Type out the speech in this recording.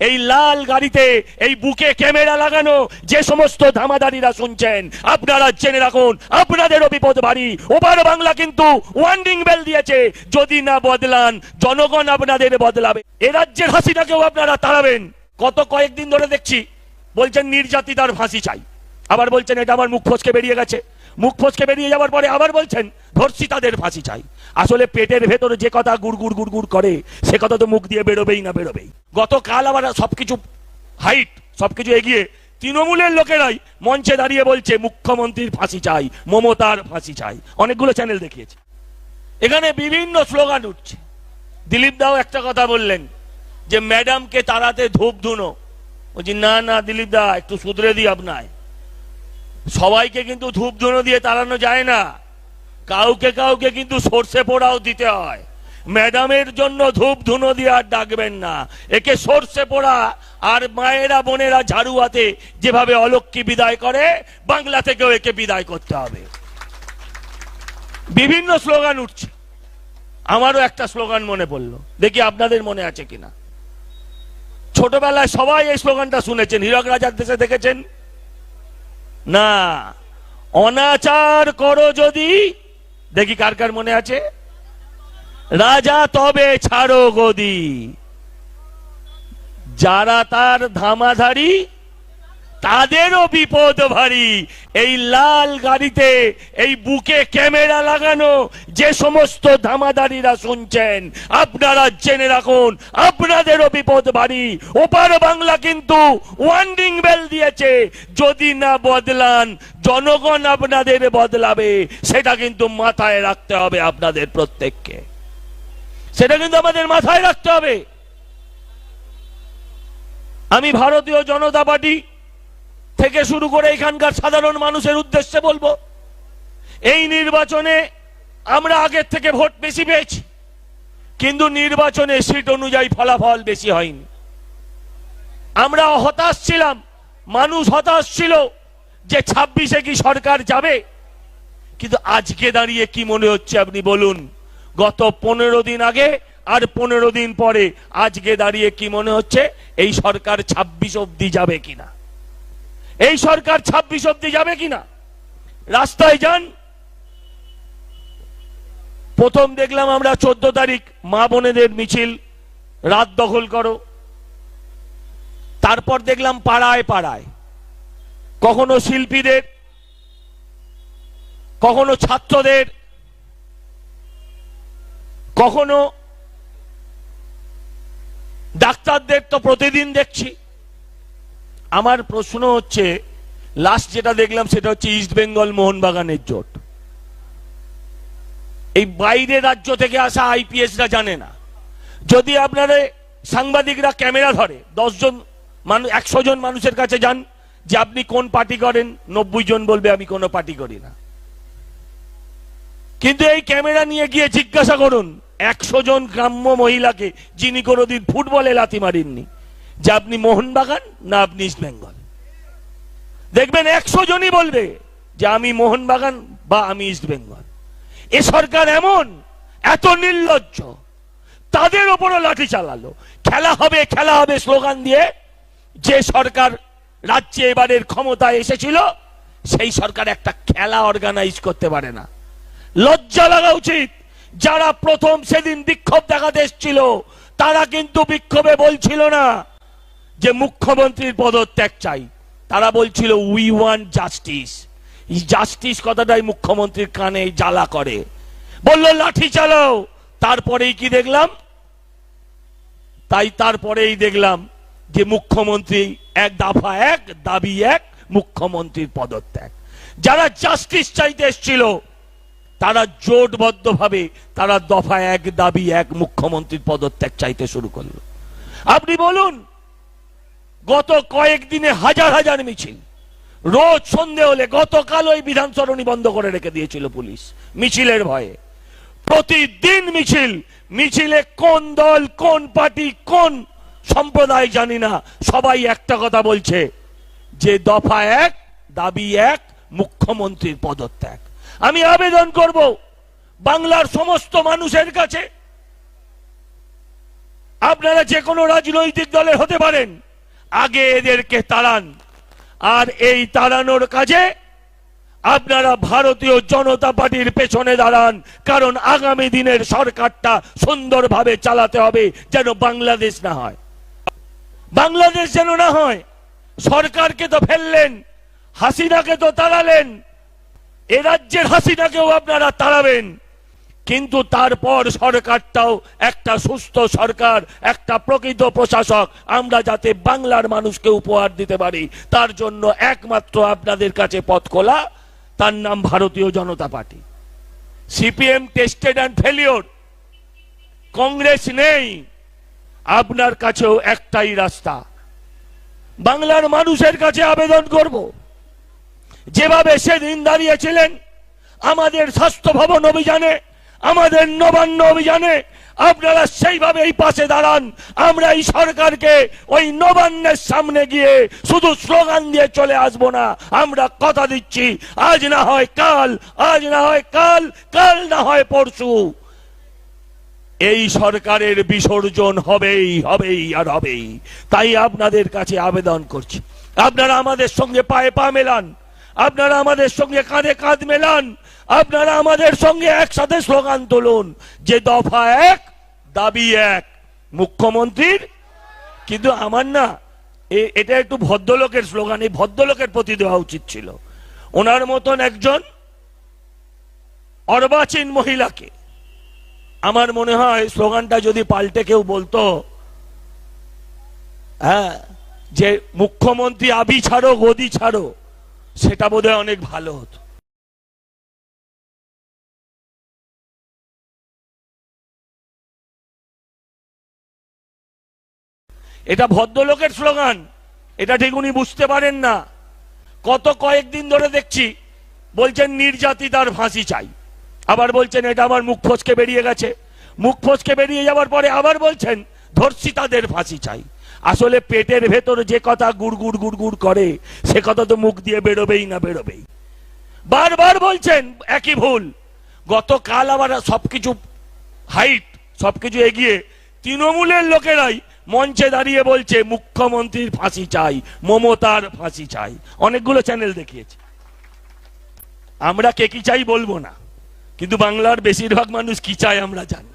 এই লাল গাড়িতে, এই বুকে ক্যামেরা লাগানো যে সমস্ত ধামাদারিরা শুনছেন, আপনারা জেনে রাখুন, আপনাদেরও বিপদ বাড়ি। ওপার বাংলা কিন্তু ওয়ার্নিং বেল দিয়েছে, যদি না বদলান, জনগণ আপনাদের বদলাবে। এ রাজ্যের হাসিটাকেও আপনারা তাড়াবেন। কত কয়েকদিন ধরে দেখছি, বলছেন নির্যাতিতার ফাঁসি চাই। আবার বলছেন এটা আমার মুখ ফসকে বেরিয়ে গেছে। মুখ ফসকে বেরিয়ে যাওয়ার পরে আবার বলছেন ধর্ষিতাদের ফাঁসি চাই। আসলে পেটের ভেতরে যে কথা গুড় গুড় গুড় গুড় করে, সে কথা তো মুখ দিয়ে বেরোবেই না বেরোবেই। গতকাল আবার সবকিছু হাইট সবকিছু এগিয়ে তৃণমূলের লোকেরাই মঞ্চে দাঁড়িয়ে বলছে, মুখ্যমন্ত্রীর ফাঁসি চাই, মমতার ফাঁসি চাই। অনেকগুলো চ্যানেল দেখিয়েছে। এখানে বিভিন্ন স্লোগান উঠছে। দিলীপ দাও একটা কথা বললেন, যে ম্যাডামকে তাড়াতে ধূপ ধুনো। বলছি, না না, দিলীপ দা, একটু শুধরে দিই আপনায়। সবাইকে কিন্তু ধূপ ধুনো দিয়ে তাড়ানো যায় না। কাউকে কাউকে কিন্তু সর্ষে পোড়াও দিতে হয়। ম্যাডামের জন্য ধূপ ধুনো দিয়ে আর ডাকবেন না। একে সর্ষে পোড়া আর মায়েরা, বোনেরা ঝাড়ুয়াতে যেভাবে অলক্ষ্মী বিদায় করে, বাংলা থেকেও একে বিদায় করতে হবে। বিভিন্ন স্লোগান উঠছে। আমারও একটা স্লোগান মনে পড়ল। দেখি আপনাদের মনে আছে কিনা। ছোটবেলায় সবাই এই স্লোগানটা শুনেছেন। হীরক রাজার দেশে দেখেছেন? না। অনাচার করো যদি। দেখি কার কার মনে আছে? রাজা তবে ছাড়ো গদি। যারা তার ধামাধারী, তাদেরও বিপদ ভারী। এই লাল গাড়িতে, এই বুকে ক্যামেরা লাগানো যে সমস্ত ধামাদারিরা শুনছেন, আপনারা জেনে রাখুন, আপনাদেরও বিপদ ভারী। ওপার বাংলা কিন্তু ওয়ান্ডিং বেল দিয়েছে, যদি না বদলান, জনগণ আপনাদের বদলাবে। সেটা কিন্তু মাথায় রাখতে হবে আপনাদের প্রত্যেককে। সেটা কিন্তু আমাদের মাথায় রাখতে হবে। আমি ভারতীয় জনতা পার্টি থেকে শুরু করে এখানকার সাধারণ মানুষের উদ্দেশ্যে বলব, এই নির্বাচনে আমরা আগের থেকে ভোট বেশি পেয়েছি, কিন্তু নির্বাচনে সিট অনুযায়ী ফলাফল বেশি হয়নি। আমরা হতাশ ছিলাম, মানুষ হতাশ ছিল যে ছাব্বিশে কি সরকার যাবে, কিন্তু আজকে দাঁড়িয়ে কি মনে হচ্ছে আপনি বলুন? গত পনেরো দিন আগে আর পনেরো দিন পরে আজকে দাঁড়িয়ে কি মনে হচ্ছে? এই সরকার ছাব্বিশ অব্দি যাবে কিনা? এই সরকার ছাব্বিশ অব্দি যাবে কিনা? রাস্তায় যান। প্রথম দেখলাম আমরা চোদ্দ তারিখ মা বোনেদের মিছিল। রাত দখল করো। তারপর দেখলাম পাড়ায় পাড়ায়। কখনো শিল্পীদের, কখনো ছাত্রদের কখনো ডাক্তারদের তো প্রতিদিন দেখছি। আমার প্রশ্ন হচ্ছে লাস্ট যেটা দেখলাম সেটা হচ্ছে ইস্ট বেঙ্গল মোহনবাগানের জোট। এই বাইরে রাজ্য থেকে আসা আইপিএসরা জানে না। যদি আপনারা সাংবাদিকরা ক্যামেরা ধরে জন মানুষ একশো জন মানুষের কাছে যান যে আপনি কোন পার্টি করেন, নব্বই জন বলবে, আমি কোনো পার্টি করি না। কিন্তু এই ক্যামেরা নিয়ে গিয়ে জিজ্ঞাসা করুন একশো জন গ্রাম্য মহিলাকে যিনি কোনোদিন ফুটবলে লাথি মারেননি। যে আপনি মোহনবাগান না আপনি ইস্ট বেঙ্গল? দেখবেন একশো জনই বলবে যে আমি মোহনবাগান বা আমি ইস্ট বেঙ্গল। এ সরকার এমন, এত নির্লজ্জ, তাদের ওপরও লাঠি চালালো। খেলা হবে খেলা হবে স্লোগান দিয়ে যে সরকার রাজ্যে এবারের ক্ষমতায় এসেছিল, সেই সরকার একটা খেলা অর্গানাইজ করতে পারে না। লজ্জা লাগা উচিত। যারা প্রথম সেদিন বিক্ষোভ দেখাতে এসেছিল তারা কিন্তু বিক্ষোভে বলছিল না যে মুখ্যমন্ত্রীর পদত্যাগ চাই। তারা বলছিল উই ওয়ান্ট জাস্টিস জাস্টিস কথাটাই মুখ্যমন্ত্রীর কানে জ্বালা করে। বলল, লাঠি চালাও। তারপরেই কি দেখলাম? তাই তারপরেই দেখলাম যে মুখ্যমন্ত্রী এক দাফা এক, দাবি এক, মুখ্যমন্ত্রীর পদত্যাগ। যারা জাস্টিস চাইতে এসেছিল তারা জোটবদ্ধভাবে, তারা দফা এক দাবি, এক মুখ্যমন্ত্রীর পদত্যাগ চাইতে শুরু করল। আপনি বলুন, গত কয়েকদিনে হাজার হাজার মিছিল, রোজ সন্ধে হলে গতকাল ওই বিধান সরণি বন্ধ করে রেখে দিয়েছিল পুলিশ, মিছিলের ভয়ে। প্রতিদিন মিছিল, মিছিলে কোন দল, কোন পার্টি, কোন সম্প্রদায় জানি না, সবাই একটা কথা বলছে, যে দফা এক, দাবি এক, মুখ্যমন্ত্রীর পদত্যাগ। আমি আবেদন করব বাংলার সমস্ত মানুষের কাছে। আপনারা যে কোনো রাজনৈতিক দলের হতে পারেন, আগে এদেরকে তাড়ান। আর এই তাড়ানোর কাজে আপনারা ভারতীয় জনতা পার্টির পেছনে দাঁড়ান, কারণ আগামী দিনের সরকারটা সুন্দরভাবে চালাতে হবে যেন বাংলাদেশ না হয়। বাংলাদেশ যেন না হয়, সরকারকে তো ফেললেন, হাসিনাকে তো তাড়ালেন এ রাজ্যের হাসিনাকেও আপনারা তাড়াবেন। কিন্তু তারপর সরকারটাও একটা সুস্থ সরকার, একটা প্রকৃত প্রশাসক, আমরা যাতে বাংলার মানুষকে উপহার দিতে পারি, তার জন্য একমাত্র আপনাদের কাছে পথ খোলা, তার নাম Bharatiya Janata party. CPM tested and failure, Congress নেই, আপনার কাছেও একটাই রাস্তা। বাংলার মানুষের কাছে আবেদন করব। যেভাবে সেদিন দাঁড়িয়েছিলেন, আমাদের স্বাস্থ্য ভবন অভিযানে, আমাদের নবান্ন অভিযানে, আপনারা সেইভাবে এই পাশে দাঁড়ান। আমরা এই সরকারকে ওই নবান্নের সামনে গিয়ে শুধু স্লোগান দিয়ে চলে আসব না, আমরা কথা দিচ্ছি, আজ না হয় কাল, আজ না হয় কাল কাল না হয় পরশু। এই সরকারের বিসর্জন হবেই হবেই আর হবেই। তাই আপনাদের কাছে আবেদন করছি। আপনারা আমাদের সঙ্গে পায়ে পা মেলান। আপনারা আমাদের সঙ্গে কাঁধে কাঁধ মেলান। আপনারা আমাদের সঙ্গে একসাথে স্লোগান তুলুন। যে দফা এক, দাবি এক। মুখ্যমন্ত্রীর? কিন্তু আমার না এটা একটু ভদ্রলোকের স্লোগান। এই ভদ্রলোকের প্রতি দেওয়া উচিত ছিল। ওনার মতন একজন অর্বাচীন মহিলাকে। আমার মনে হয় স্লোগানটা যদি পাল্টে কেউ বলতো হ্যাঁ যে মুখ্যমন্ত্রী আবি ছাড়ো, গদি ছাড়ো সেটা বোধহয় অনেক ভালো হতো। এটা ভদ্রলোকের স্লোগান। এটা ঠিক উনি বুঝতে পারেন না। কত কয়েকদিন ধরে দেখছি, বলছেন নির্যাতিতার ফাঁসি চাই। আবার বলছেন এটা আমার মুখ ফসকে বেরিয়ে গেছে। মুখ ফসকে বেরিয়ে যাওয়ার পরে আবার বলছেন ধর্ষিতাদের ফাঁসি চাই। আসলে পেটের ভেতর যে কথা গুড় গুড় গুড় গুড় করে, সে কথা তো মুখ দিয়ে বেরোবেই না বেরোবেই। বারবার বলছেন, একই ভুল। গতকাল আবার সবকিছু হাইট সবকিছু এগিয়ে তৃণমূলের লোকেরাই মঞ্চে দাঁড়িয়ে বলছে, মুখ্যমন্ত্রীর ফাঁসি চাই, মমতার ফাঁসি চাই। অনেকগুলো চ্যানেল দেখিয়েছে। আমরা কে কি চাই বলব না। কিন্তু বাংলার বেশিরভাগ মানুষ কি চায় আমরা জানি